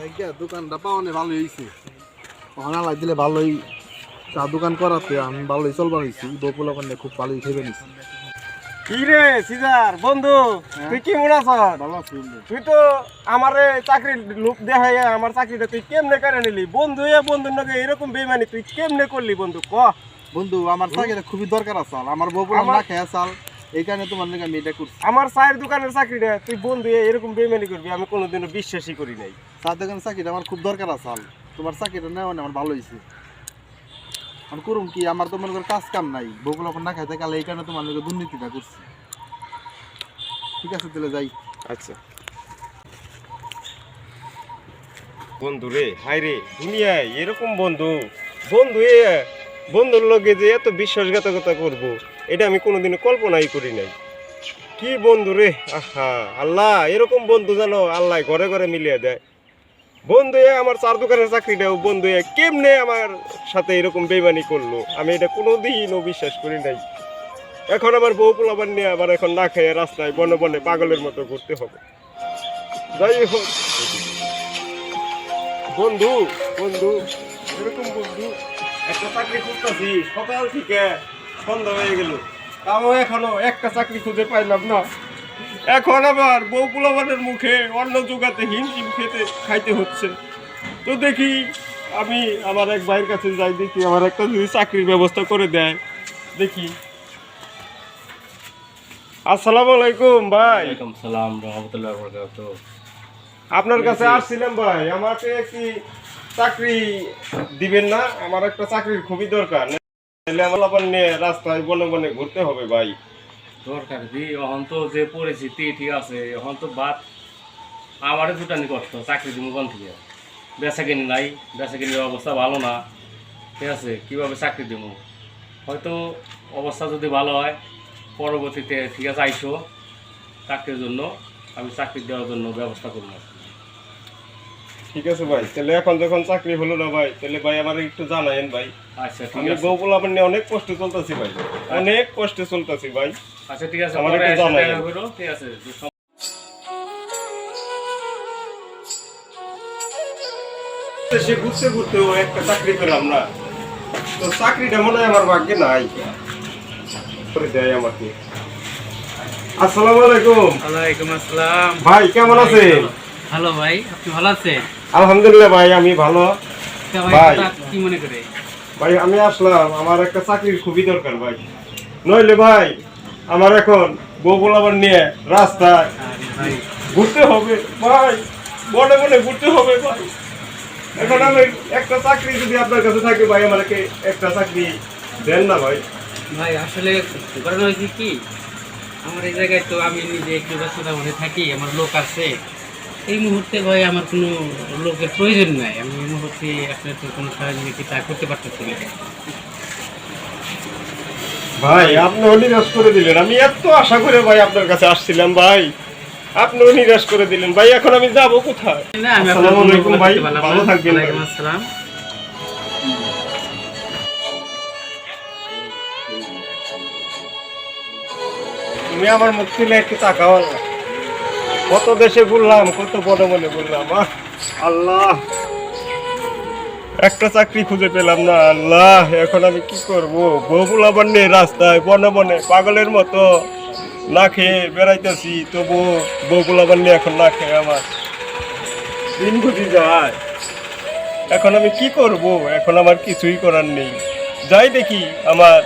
দোকানটা পাওয়ানে ভালো হয়েছে ওখানে আলাই দিলে ভালোই। চা দোকান করাতে আমি ভালোই চলবার হয়েছি বকুল ওখানে খুব ভালোই খেয়ে নিছি। কি রে সিজার বন্ধু তুই কি মনে আছ তুই তো আমারে চাকরির লোক দেখাই আমার চাকরিটা তুই কেমনে করে নিলি? বন্ধু এ বন্ধুর নাকি এরকম বেমানি তুই কেমনে করলি বন্ধু? ক। বন্ধু আমার চাকরিটা খুবই দরকার আছে আমার বকুল আমার- খেয়ে চাল এই কারণে তোমার লেগে আমি এটা করছি। আমার চায়ের দোকানের চাকরিটা তুই বন্ধু এরকম বেমানি করবি আমি কোনোদিনও বিশ্বাসই করি নাই। চা দোকানের চাকরিটা আমার খুব দরকার আছে। তোমার চাকরিটা নেওয়া আমার ভালো হয়েছে আমি করুম কি আমার তো মনে করো কাজ কাম নাই না খাইতে গেলে এই কারণে তোমার লেগে দুর্নীতিটা করছি। ঠিক আছে তাহলে যাই। আচ্ছা। বন্ধু রে হাই রে দুনিয়ায় এরকম বন্ধু। বন্ধু এ বন্ধুর লগে যে এত বিশ্বাসঘাতকতা করব। এটা আমি কোনোদিনও কল্পনাই করি নাই। কি বন্ধু রে? আহা, আল্লাহ, এরকম বন্ধু জানো আল্লাহ ঘরে ঘরে মিলিয়ে দেয়। বন্ধু আমার চার দোকানের চাকরিটাও বন্ধু কেমনে আমার সাথে এরকম বেমানি করল? আমি এটা কোনোদিনও বিশ্বাস করি নাই। এখন আমার বউ পোলাবার নিয়ে আবার এখন না খেয়ে রাস্তায় বনে বনে পাগলের মতো ঘুরতে হবে। যাই হোক, বন্ধু বন্ধু, এরকম বন্ধু, একটা চাকরি খুঁজতেছি, সকাল থেকে সন্ধ্যা হয়ে গেল। তাও এখনও একটা চাকরি খুঁজে পাইলাম না। এখন আবার বউ পোলাবানের মুখে জোগাতে হিমশিম খেতে খাইতে হচ্ছে। তো দেখি আমি আমার এক ভাইয়ের কাছে যাই দেখি আমার একটা যদি চাকরির ব্যবস্থা করে দেয়। দেখি। আসসালামু আলাইকুম ভাই। ওয়ালাইকুম সালাম রহমতুল্লাহ বরকাত আপনার কাছে আসছিলাম ভাই। আমাকে একটি চাকরি দিবেন না আমার একটা চাকরির খুবই দরকার। রাস্তায় বনে বনে ঘুরতে হবে ভাই। দরকার দি এখন তো যে ঠিক আছে, এখন তো বাদ। চাকরি দিব থেকে? নাই অবস্থা ভালো না। ঠিক আছে, কীভাবে চাকরি দিব হয়তো অবস্থা যদি ভালো হয়, পরবর্তীতে ঠিক আছে, আইসো। চাকরির জন্য, আমি চাকরি দেওয়ার জন্য ব্যবস্থা করব। ঠিক আছে ভাই তাহলে এখন যখন চাকরি হলো না ভাই তাহলে ভাই আমার একটু জানায়েন ভাই। আচ্ছা আমি আছে। বউগুলো আপনার নিয়ে অনেক কষ্ট চলতেছি ভাই অনেক কষ্টে চলতেছি ভাই। আচ্ছা ঠিক আছে আমার একটু এসে জানাই। দেখা করো, ঠিক আছে সে ঘুরতে ঘুরতেও একটা চাকরি পেলাম না। তো চাকরিটা মনে হয় আমার ভাগ্যে নাই। করে দেয় আমাকে। আসসালামু আলাইকুম। ওয়ালাইকুম আসসালাম। ভাই কেমন আছেন? ভালো ভাই আপনি ভালো আছেন? আলহামদুলিল্লাহ ভাই আমি ভালো। ভাই। কি মনে করে? ভাই আমি আসলাম। আমার একটা চাকরির খুবই দরকার ভাই। নইলে ভাই আমার এখন বউ বলাবার নিয়ে রাস্তায় ঘুরতে হবে ভাই। মনে মনে ঘুরতে হবে ভাই। এখন আমি একটা চাকরি যদি আপনার কাছে থাকে ভাই আমাকে একটা চাকরি দেন না ভাই। ভাই আসলে ঘটনা হয়েছে কি? আমার এই জায়গায় তো আমি নিজে একটু ব্যস্ততার মধ্যে থাকি আমার লোক আছে। এই মুহূর্তে ভাই আমার কোনো লোকের প্রয়োজন নাই। আমি এই মুহূর্তে আপনার তো কোনো সহযোগিতা করতে পারতেছি না। ভাই আপনিও নিরাশ করে দিলেন। আমি এত আশা করে ভাই আপনার কাছে আসছিলাম ভাই। আপনিও নিরাশ করে দিলেন। ভাই এখন আমি যাব কোথায়? না আমি আসসালামু আলাইকুম ভাই। ভালো থাকবেন আসসালাম। তুমি আমার মুখ তুলে একটু তাকাও না। কত দেশে ঘুরলাম কত বড় মনে আহ, আল্লাহ। একটা চাকরি খুঁজে পেলাম না আল্লাহ এখন আমি কি করব? বউগুলো আবার নেই রাস্তায় বনে বনে পাগলের মতো। না খেয়ে বেড়াইতেছি তবু বউগুলো আবার নিয়ে এখন না খেয়ে আমার দিন বুঝি যায়। এখন আমি কি করব? এখন আমার কিছুই করার নেই। যাই দেখি আমার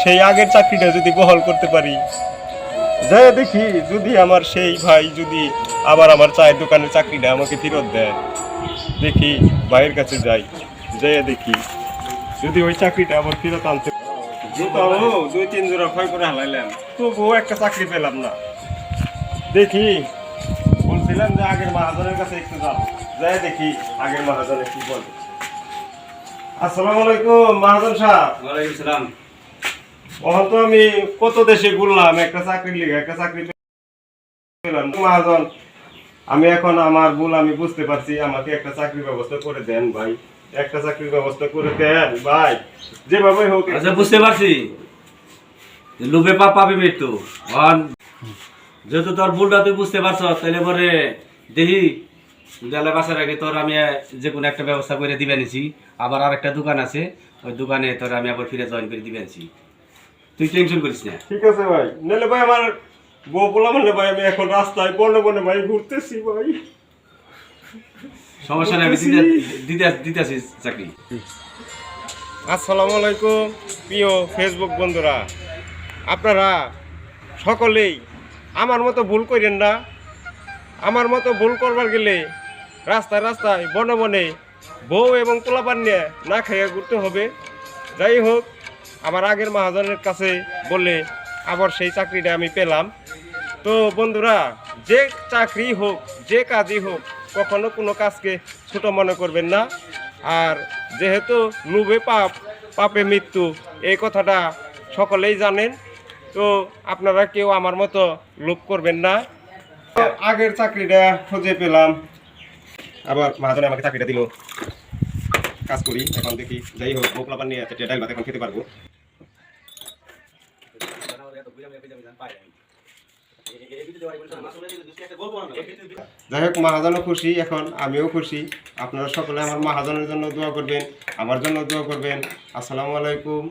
সেই আগের চাকরিটা যদি বহল করতে পারি যাই দেখি যদি আমার সেই ভাই যদি আবার আমার চায়ের দোকানের চাকরিটা আমাকে ফেরত দেয়। দেখি ভাইয়ের কাছে যাই যাই দেখি যদি ওই চাকরিটা আবার ফেরত আনতে দুই তিন জোড়া ক্ষয় করে হালাইলাম। তবুও একটা চাকরি পেলাম না। দেখি। বলছিলাম যে আগের মহাজনের কাছে একটু যাও। যাই দেখি আগের মহাজনে কি বলে। আসসালামু আলাইকুম মহাজন সাহেব। ওয়ালাইকুম সালাম। ওখান তো আমি কত দেশে ঘুরলাম, একটা চাকরি লিগে, একটা চাকরি পেলাম। আমি এখন আমার ভুল আমি বুঝতে পারছি, আমাকে একটা চাকরির ব্যবস্থা করে দেন ভাই। একটা চাকরির ব্যবস্থা করে দেন ভাই যেভাবে হোক আচ্ছা বুঝতে পারছি। লোভে পাপ পাবে মৃত্যু। যেহেতু তোর ভুলটা তুই বুঝতে পারছ তাহলে পরে দেখি দেয়ালে বাসার আগে তোর আমি যে কোনো একটা ব্যবস্থা করে দিবে নিছি আবার আর একটা দোকান আছে, ওই দোকানে তোর আমি আবার ফিরে জয়েন করে দিবে নিছি তুই টেনশন করিস না। ঠিক আছে ভাই। নাহলে ভাই আমার বউ পোলা মানে ভাই আমি এখন রাস্তায় বনে বনে ভাই ঘুরতেছি ভাই। সমস্যা নেই আমি দিতে দিতে দিতেছি চাকরি। আসসালামু আলাইকুম প্রিয় ফেসবুক বন্ধুরা। আপনারা সকলেই আমার মতো ভুল করেন না। আমার মতো ভুল করবার গেলে রাস্তায় রাস্তায় বনে বনে বউ এবং পোলাপান নিয়ে না খেয়ে ঘুরতে হবে। যাই হোক আমার আগের মহাজনের কাছে বলে আবার সেই চাকরিটা আমি পেলাম। তো বন্ধুরা, যে চাকরি হোক, যে কাজই হোক, কখনো কোনো কাজকে ছোট মনে করবেন না। আর যেহেতু লুবে পাপ, পাপে মৃত্যু, এই কথাটা সকলেই জানেন। তো আপনারা কেউ আমার মতো লোভ করবেন না। আগের চাকরিটা খুঁজে পেলাম। আবার মহাজনে আমাকে চাকরিটা দিল। কাজ করি, এখন দেখি, যাই হোক ভোক লাপার নিয়ে আছে ডাইল ভাত এখন খেতে পারব। যাই হোক, মহাজনও খুশি এখন, আমিও খুশি। আপনারা সকলে আমার মহাজনের জন্য দোয়া করবেন, আমার জন্য দোয়া করবেন। আসসালামু আলাইকুম।